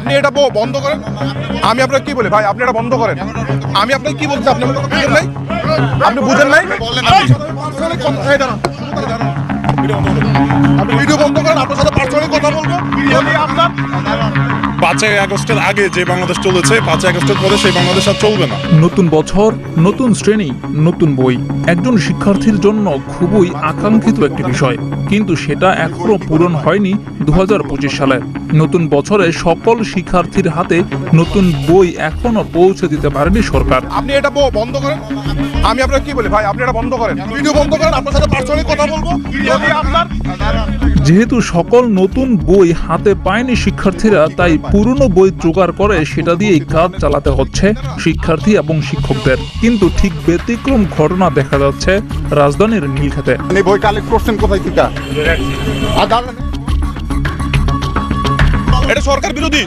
আপনি এটা বন্ধ করেন। আমি আপনাকে কি বলি? ভাই আপনি এটা বন্ধ করেন। আমি আপনাকে কি বলছি? আপনি বুঝেন নাই? আপনি বুঝেন নাই? পাঁচই আগস্টের আগে যে বাংলাদেশ চলেছে পাঁচই আগস্টের পরে সেই বাংলাদেশ আর চলবে না। নতুন বছর নতুন শ্রেণি নতুন বই। একজন শিক্ষার্থীর জন্য খুবই আকাঙ্ক্ষিত একটি বিষয়। কিন্তু সেটা এখনও পূরণ হয়নি দু হাজার পঁচিশ সালে নতুন বছরে সকল শিক্ষার্থীর হাতে নতুন বই এখনও পৌঁছে দিতে পারেনি সরকার। আপনি এটা বন্ধ করেন। আমি আপনাকে কি বলি? ভাই আপনি এটা বন্ধ করেন। ভিডিও বন্ধ করেন আপনার সাথে পার্সোনালি কথা বলব। নিয়ে আপনার যেহেতু সকল নতুন বই হাতে পায়নি শিক্ষার্থীরা তাই পুরনো বই জোগাড় করে সেটা দিয়েই কাজ চালাতে হচ্ছে শিক্ষার্থী এবং শিক্ষকদের। কিন্তু ঠিক ব্যতিক্রম ঘটনা দেখা যাচ্ছে রাজধানীর নীলক্ষেতে। এই বই কালেক্ট করছেন কোথায় থেকে? এটা সরকার বিরোধী।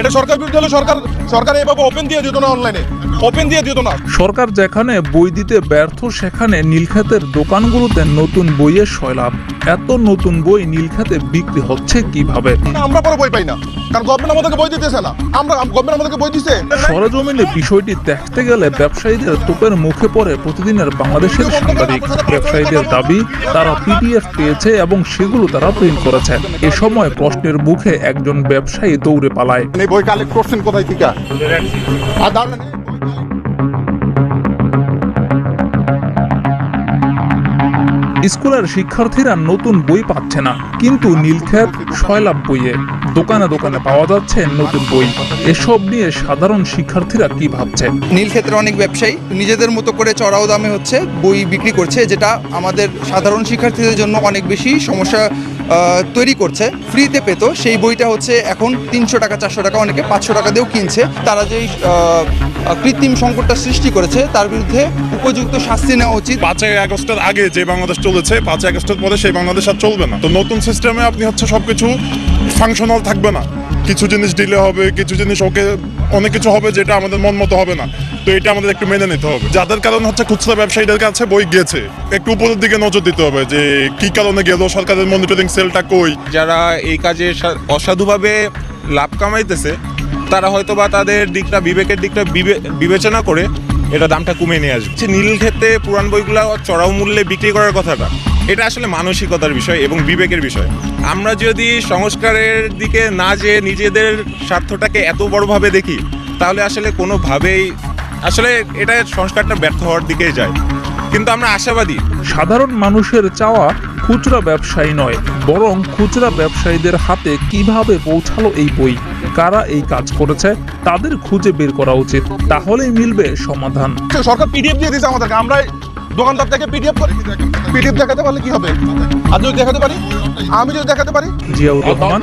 এটা সরকার বিরোধী হলে সরকার সরকার এভাবে ওপেন দিয়ে দিত না অনলাইনে ওপেন দিয়ে দিত না সরকার যেখানে বই দিতে ব্যর্থ সেখানে নীলক্ষেতের দোকানগুলোতে নতুন বইয়ের সয়লাভ এত নতুন বই নীলক্ষেতে বিক্রি হচ্ছে কীভাবে? আমরা পরে বই পাই না কারণ গভর্নমেন্ট আমাদেরকে বই দিতেছে না। আমরা গভর্নমেন্ট আমাদেরকে বই দিছে। সরজমিনে বিষয়টি দেখতে গেলে ব্যবসায়ীদের তোপের মুখে পড়ে প্রতিদিনের বাংলাদেশের সাংবাদিক। ব্যবসায়ীদের দাবি তারা পিডিএফ পেয়েছে এবং সেগুলো তারা প্রিন্ট করেছে। এ সময় প্রশ্নের মুখে একজন ব্যবসায়ী দৌড়ে পালায়। বই কালেক্ট করছেন কোথায় থেকে? আর স্কুলের শিক্ষার্থীরা নতুন বই পাচ্ছে না। কিন্তু নীলক্ষেত সয়লাভ বইয়ে দোকানে দোকানে পাওয়া যাচ্ছে নতুন বই। এসব নিয়ে সাধারণ শিক্ষার্থীরা কি ভাবছে? নীলক্ষেত্রের অনেক ব্যবসায়ী নিজেদের মতো করে চড়াও দামে হচ্ছে বই বিক্রি করছে, যেটা আমাদের সাধারণ শিক্ষার্থীদের জন্য অনেক বেশি সমস্যা তৈরি করছে। ফ্রিতে পেতো। সেই বইটা হচ্ছে এখন তিনশো টাকা, চারশো টাকা, অনেকে পাঁচশো টাকা দিয়েও কিনছে। তারা যেই কৃত্রিম সংকটটা সৃষ্টি করেছে, তার বিরুদ্ধে উপযুক্ত শাস্তি নেওয়া উচিত। পাঁচই আগস্টের আগে যে বাংলাদেশ চলেছে, পাঁচই আগস্টের পরে সেই বাংলাদেশ আর চলবে না। তো নতুন সিস্টেমে আপনি হচ্ছে সবকিছু ফাংশনাল থাকবে না। কিছু জিনিস ডিলে হবে, কিছু জিনিস ওকে, অনেক কিছু হবে যেটা আমাদের মন মতো হবে না। তো এটা আমাদের একটু মেনে নিতে হবে। যাদের কারণ হচ্ছে খুচরা ব্যবসায়ীদের কাছে বই গেছে, একটু উপরের দিকে নজর দিতে হবে যে কি কারণে গেল, সরকারের মনিটরিং সেলটা কই? যারা এই কাজে অসাধুভাবে লাভ কামাইতেছে, তারা হয়তো বা তাদের দিকটা, বিবেকের দিকটা বিবে- বিবেচনা করে এটা দামটা কমে নিয়ে আসবে। যে নীল ক্ষেত্রে পুরান বইগুলো চড়াও মূল্যে বিক্রি করার কথাটা এটা আসলে মানসিকতার বিষয় এবং বিবেকের বিষয়। আমরা যদি সংস্কারের দিকে না যেয়ে নিজেদের স্বার্থটাকে এত বড়ভাবে দেখি তাহলে আসলে কোনোভাবেই আসলে এটা সংস্কারটা ব্যর্থ হওয়ার দিকেই যায়। কিন্তু আমরা আশাবাদী। সাধারণ মানুষের চাওয়া খুচরা ব্যবসায়ী নয় বরং খুচরা ব্যবসায়ীদের হাতে কীভাবে পৌঁছালো এই বই? কারা এই কাজ করেছে তাদের খুঁজে বের করা উচিত। তাহলেই মিলবে সমাধান। সরকার পিডিএফ দিয়ে দিয়েছে আমাদেরকে আমরা দোকানদার থেকে পিডিএফ করে। পিডিএফ দেখাতে পারলে কি হবে? আর যদি দেখাতে পারি? আমি যদি দেখাতে পারি? জিয়াউর রহমান।